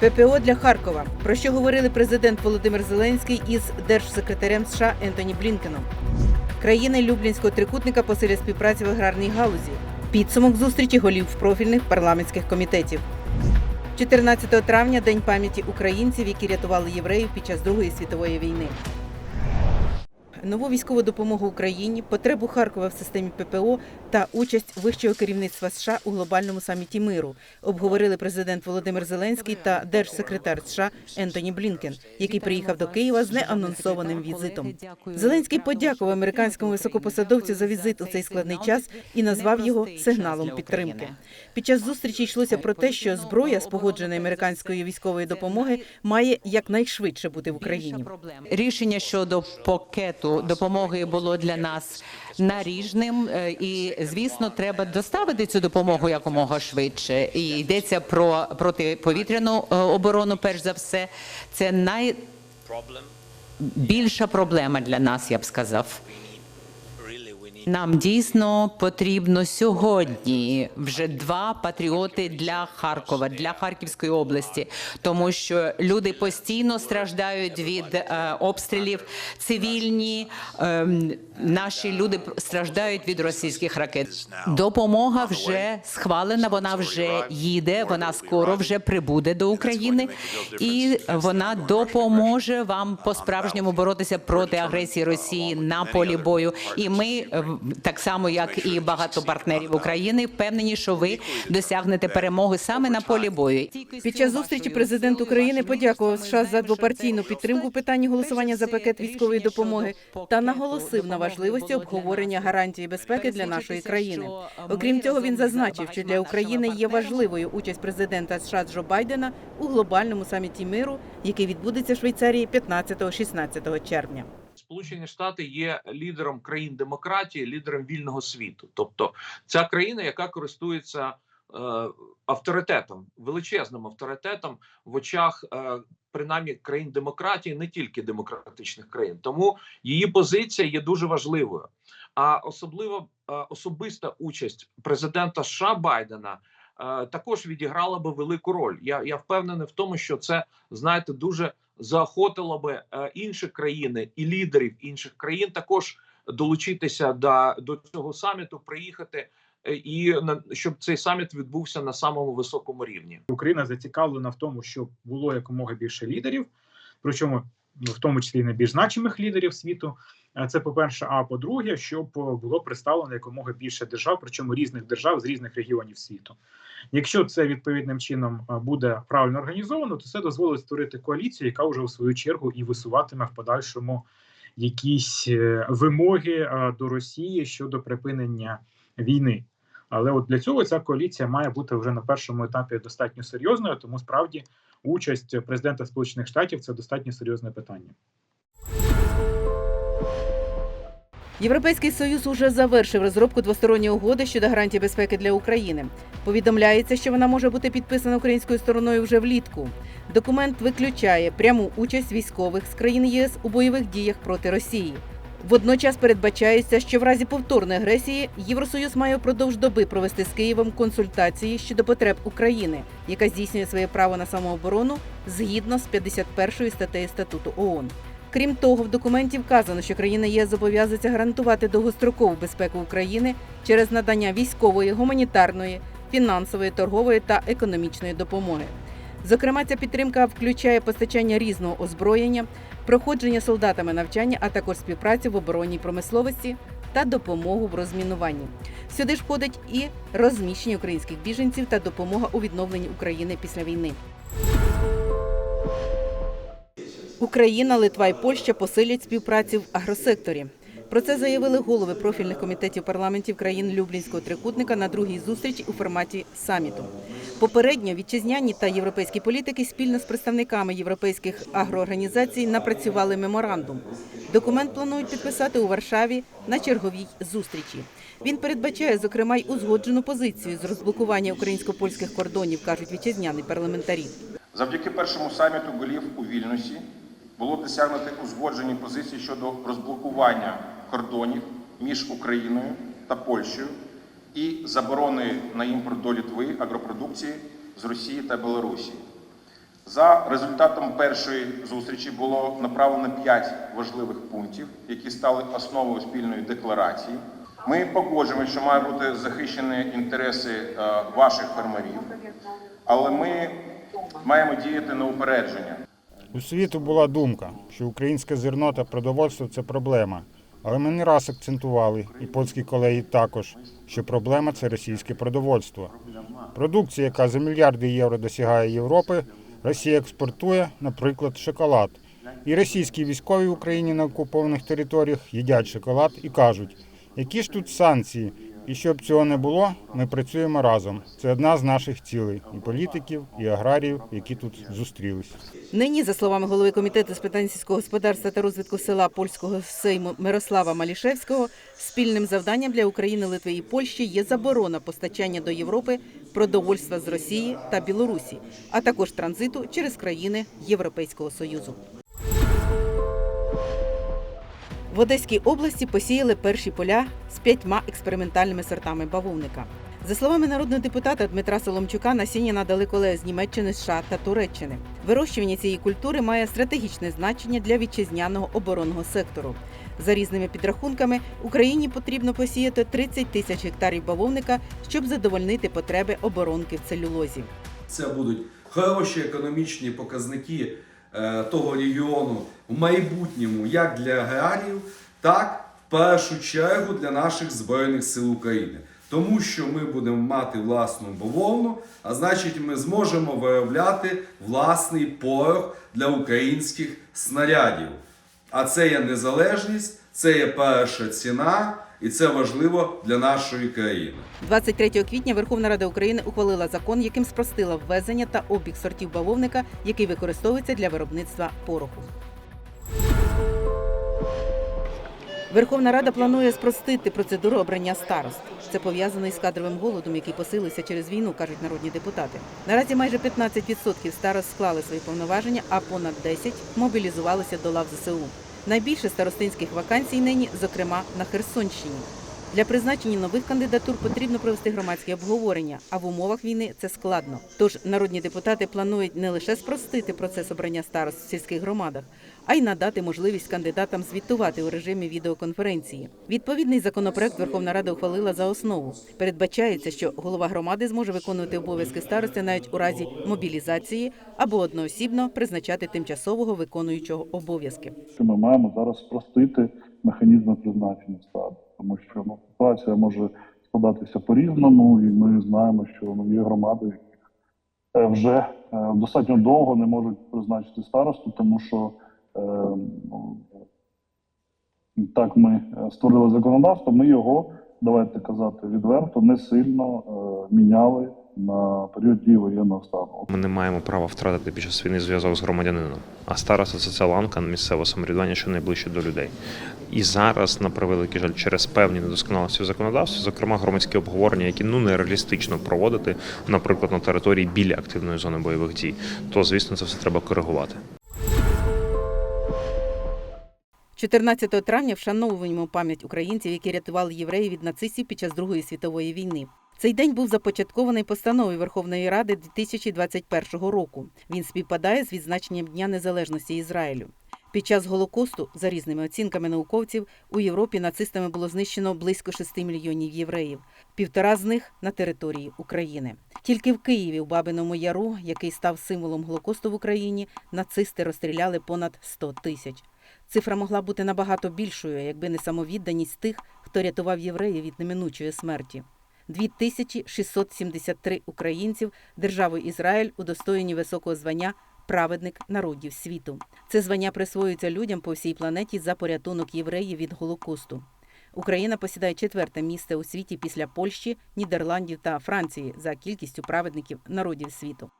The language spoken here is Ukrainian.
ППО для Харкова. Про що говорили президент Володимир Зеленський із держсекретарем США Ентоні Блінкеном. Країни Люблінського трикутника посилять співпрацю в аграрній галузі. Підсумок зустрічі голів профільних парламентських комітетів. 14 травня День пам'яті українців, які рятували євреїв під час Другої світової війни. Нову військову допомогу Україні, потребу Харкова в системі ППО та участь вищого керівництва США у глобальному саміті миру обговорили президент Володимир Зеленський та держсекретар США Ентоні Блінкен, який приїхав до Києва з неанонсованим візитом. Зеленський подякував американському високопосадовцю за візит у цей складний час і назвав його сигналом підтримки. Під час зустрічі йшлося про те, що зброя з погодженої американської військової допомоги має якнайшвидше бути в Україні. Рішення щодо пакету допомоги було для нас наріжним, е, і звісно, треба доставити цю допомогу якомога швидше. І йдеться про протиповітряну е, оборону. Перш за все, це найбільша проблема для нас, я б сказав. Нам дійсно потрібно сьогодні вже два патріоти для Харкова, для Харківської області, тому що люди постійно страждають від е, обстрілів. Цивільні ем, наші люди страждають від російських ракет. Допомога вже схвалена. Вона вже їде. Вона скоро вже прибуде до України, і вона допоможе вам по справжньому боротися проти агресії Росії на полі бою. І ми е, так само, як і багато партнерів України, впевнені, що ви досягнете перемоги саме на полі бою. Під час зустрічі президент України подякував США за двопартійну підтримку в питанні голосування за пакет військової допомоги та наголосив на важливості обговорення гарантії безпеки для нашої країни. Окрім цього, він зазначив, що для України є важливою участь президента США Джо Байдена у глобальному саміті миру, який відбудеться в Швейцарії 15-16 червня. Сполучені Штати є лідером країн демократії, лідером вільного світу. Тобто, ця країна, яка користується е, авторитетом, величезним авторитетом в очах е, принаймні країн демократії, не тільки демократичних країн. Тому її позиція є дуже важливою. А особливо е, особиста участь президента США Байдена. Е, Також відіграла би велику роль. Я, я впевнений в тому, що це знаєте дуже заохотило би е, інші країни і лідерів інших країн також долучитися до, до цього саміту, приїхати е, і на щоб цей саміт відбувся на самому високому рівні. Україна зацікавлена в тому, щоб було якомога більше лідерів, причому ну, в тому числі найбільш значимих лідерів світу. Е, Це по-перше, а по-друге, щоб е, було представлено якомога більше держав, причому різних держав з різних регіонів світу. Якщо це відповідним чином е, буде правильно організовано, то це дозволить створити коаліцію, яка вже у свою чергу і висуватиме в подальшому якісь вимоги до Росії щодо припинення війни. Але от для цього ця коаліція має бути вже на першому етапі достатньо серйозною, тому справді участь президента Сполучених Штатів це достатньо серйозне питання. Європейський союз уже завершив розробку двосторонньої угоди щодо гарантій безпеки для України. Повідомляється, що вона може бути підписана українською стороною вже влітку. Документ виключає пряму участь військових з країн ЄС у бойових діях проти Росії. Водночас передбачається, що в разі повторної агресії Євросоюз має впродовж доби провести з Києвом консультації щодо потреб України, яка здійснює своє право на самооборону згідно з 51 статтею статуту ООН. Крім того, в документі вказано, що країна ЄС зобов'язується гарантувати довгострокову безпеку України через надання військової, гуманітарної, фінансової, торгової та економічної допомоги. Зокрема, ця підтримка включає постачання різного озброєння, проходження солдатами навчання, а також співпрацю в оборонній промисловості та допомогу в розмінуванні. Сюди ж входить і розміщення українських біженців та допомога у відновленні України після війни. Україна, Литва і Польща посилять співпрацю в агросекторі. Про це заявили голови профільних комітетів парламентів країн Люблінського трикутника на другій зустрічі у форматі саміту. Попередньо вітчизняні та європейські політики спільно з представниками європейських агроорганізацій напрацювали меморандум. Документ планують підписати у Варшаві на черговій зустрічі. Він передбачає, зокрема, й узгоджену позицію з розблокування українсько-польських кордонів, кажуть вітчизняні парламентарі. Завдяки першому саміту голів у Вільнюсі було досягнуто узгоджені позиції щодо розблокування кордонів між Україною та Польщею і заборони на імпорт до Литви агропродукції з Росії та Білорусі. За результатом першої зустрічі було направлено п'ять важливих пунктів, які стали основою спільної декларації. Ми погоджуємося, що мають бути захищені інтереси е, ваших фермерів, але ми маємо діяти на упередження. У світу була думка, що українське зерно та продовольство це проблема. Але ми не раз акцентували, і польські колеги також, що проблема це російське продовольство. Продукція, яка за мільярди євро досягає Європи, Росія експортує, наприклад, шоколад. І російські військові в Україні на окупованих територіях їдять шоколад і кажуть, які ж тут санкції. І щоб цього не було, ми працюємо разом. Це одна з наших цілей і політиків, і аграріїв, які тут зустрілись. Нині, за словами голови комітету з питань сільського господарства та розвитку села польського сейму Мирослава Малішевського, спільним завданням для України, Литви і Польщі є заборона постачання до Європи продовольства з Росії та Білорусі, а також транзиту через країни Європейського союзу. В Одеській області посіяли перші поля з п'ятьма експериментальними сортами бавовника. За словами народного депутата Дмитра Соломчука, насіння надали колеги з Німеччини, США та Туреччини. Вирощування цієї культури має стратегічне значення для вітчизняного оборонного сектору. За різними підрахунками, Україні потрібно посіяти 30 тисяч гектарів бавовника, щоб задовольнити потреби оборонки в целюлозі. Це будуть хороші економічні показники того регіону в майбутньому як для аграріїв, так в першу чергу для наших Збройних сил України. Тому що ми будемо мати власну бавовну, а значить, ми зможемо виробляти власний порох для українських снарядів. А це є незалежність, це є перша ціна, і це важливо для нашої країни. 23 квітня Верховна Рада України ухвалила закон, яким спростила ввезення та обіг сортів бавовника, який використовується для виробництва пороху. Верховна Рада планує спростити процедуру обрання старост. Це пов'язано із кадровим голодом, який посилився через війну, кажуть народні депутати. Наразі майже 15% старост склали свої повноваження, а понад 10 мобілізувалися до лав ЗСУ. Найбільше старостинських вакансій нині, зокрема на Херсонщині. Для призначення нових кандидатур потрібно провести громадське обговорення, а в умовах війни це складно. Тож народні депутати планують не лише спростити процес обрання старост в сільських громадах, а й надати можливість кандидатам звітувати у режимі відеоконференції. Відповідний законопроект Верховна Рада ухвалила за основу. Передбачається, що голова громади зможе виконувати обов'язки старости навіть у разі мобілізації або одноосібно призначати тимчасового виконуючого обов'язки. ми маємо зараз спростити механізми призначення стаду, тому що ну, ситуація може складатися по-різному, і ми знаємо, що ну, є громади, які е, вже е, достатньо довго не можуть призначити старосту, тому що е, ну, так ми е, створили законодавство, ми його, давайте казати відверто, не сильно е, міняли на період дії воєнного стану. Ми не маємо права втратити під час війни зв'язок з громадянином. А староста це ця ланка місцевого самоврядування, що найближче до людей. І зараз, на превеликий жаль, через певні недосконалості в законодавстві, зокрема громадські обговорення, які ну нереалістично проводити, наприклад, на території біля активної зони бойових дій, то звісно це все треба коригувати. 14 травня вшановуємо пам'ять українців, які рятували євреїв від нацистів під час Другої світової війни. Цей день був започаткований постановою Верховної Ради 2021 року. Він співпадає з відзначенням Дня Незалежності Ізраїлю. Під час Голокосту, за різними оцінками науковців, у Європі нацистами було знищено близько 6 мільйонів євреїв, півтора з них на території України. Тільки в Києві, у Бабиному Яру, який став символом Голокосту в Україні, нацисти розстріляли понад 100 тисяч. Цифра могла бути набагато більшою, якби не самовідданість тих, хто рятував євреїв від неминучої смерті. 2673 українців державою Ізраїль удостоєні високого звання праведник народів світу. Це звання присвоюється людям по всій планеті за порятунок євреїв від Голокосту. Україна посідає четверте місце у світі після Польщі, Нідерландів та Франції за кількістю праведників народів світу.